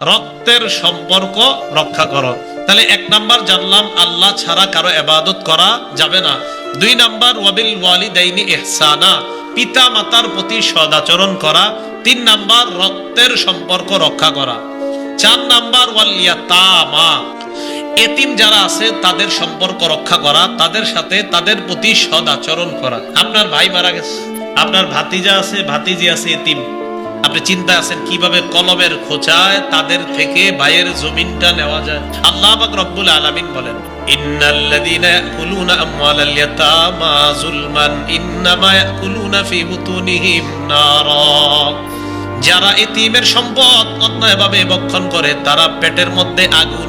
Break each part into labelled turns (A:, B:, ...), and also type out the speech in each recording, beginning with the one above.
A: রক্তের সম্পর্ক রক্ষা করো। তাহলে এক নাম্বার জানলাম, আল্লাহ ছাড়া কারও এবাদত করা যাবে না। দুই নাম্বার, ওয়াবিল ওয়ালিদাইনি ইহসানা পিতা মাতার প্রতি সদাচরণ করা। তিন নাম্বার, রক্তের সম্পর্ক রক্ষা করা। চার নাম্বার ওয়ালিয়াতামা এতিম যারা আছে, তাদের সম্পর্ক রক্ষা করা, তাদের সাথে তাদের প্রতি সদাচরণ করা। আপনার ভাই মারা গেছে, আপনার ভাতিজা আছে, ভাতিজি আছে এতিম। আপনি চিন্তা আছেন কীভাবে কলমের খোঁচায় তাদের থেকে ভাইয়ের জমিনটা নেওয়া যায়? আল্লাহ পাক রব্বুল আলামিন বলেন ইন্নাল্লাযীনা ইয়াকুলুনা আমওয়ালাল ইয়াতামা যুলমান, ইন্নামা ইয়াকুলুনা ফি বুতুনিহিম নারা। যারা এতিমের সম্পদ অন্যায়ভাবে বক্ষণ করে, তারা পেটের মধ্যে আগুন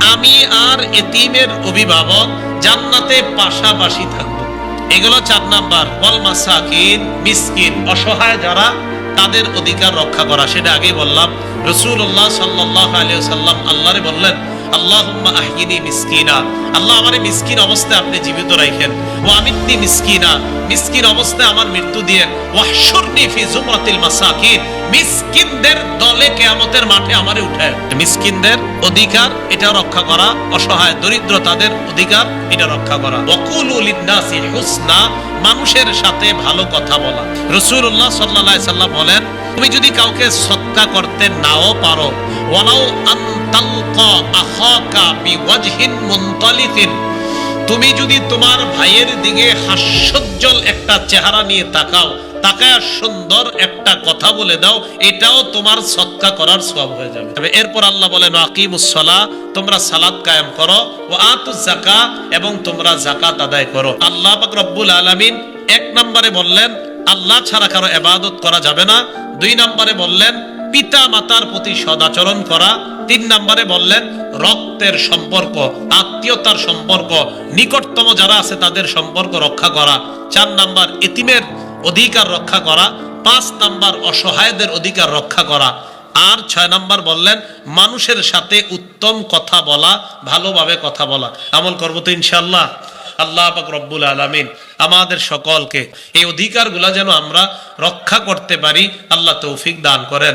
A: আমি আর এতিমের অভিভাবক জান্নাতে পাশাপাশি থাকব। এগুলো চার নাম্বার বল মাসাকিন, মিসকিন, অসহায় যারা তাদের অধিকার রক্ষা করা। সেটা আগে বললাম। রসুল্লাহ সাল্লাহ আলিয়া সাল্লাম আল্লাহরে বললেন মিসকিনা। আল্লাহ মিসকিন অবস্থায় আপনি জীবিত রাখেন ও মিসকিনা। মিসকিন অবস্থায় আমার মৃত্যু ফি জুমরাতিল মাসাকিন। মিসকিনদের দলে মাঠে আমারে উঠায়। মিসকিনদের অধিকার, এটা রক্ষা করা, অসহায় দরিদ্র তাদের অধিকার, এটা রক্ষা করা। ওয়াকুলু লিন্নাসি হুসনা, মানুষের সাথে ভালো কথা বলা। রাসূলুল্লাহ সাল্লাল্লাহু আলাইহি সাল্লাম বলেন, তুমি যদি কাউকে সৎকা করতে নাও পারো, ওয়ালাউ তুমি যদি তোমার ভাইয়ের দিকে হাস্যজ্জ্বল একটা চেহারা নিয়ে তাকাও, তাকায় সুন্দর একটা কথা বলে দাও, এটাও তোমার সৎকা করার সব হয়ে যাবে। তবে এরপর আল্লাহ বলেন আকিমুসলা তোমরা সালাত কায়েম করো ও আতু জাকা এবং তোমরা জাকাত আদায় করো। আল্লাহ পাক রব্বুল আলামিন এক নম্বরে বললেন, আল্লাহ ছাড়া কারও এবাদত করা যাবে না। দুই নম্বরে বললেন পিতা মাতার প্রতি সদাচরণ করা। তিন নম্বরে বললেন, রক্তের সম্পর্ক, আত্মীয়তার সম্পর্ক, নিকটতম যারা আছে তাদের সম্পর্ক রক্ষা করা। চার নাম্বার, এতিমের অধিকার রক্ষা করা। পাঁচ নাম্বার, অসহায়দের অধিকার রক্ষা করা। আর ছয় নাম্বার বললেন, মানুষের সাথে উত্তম কথা বলা, ভালোভাবে কথা বলা। আমল করব তো ইনশাল্লাহ আল্লাহ পাক রব্বুল আলামিন আমাদের সকলকে এই অধিকারগুলা যেন আমরা রক্ষা করতে পারি, আল্লাহ তৌফিক দান করেন।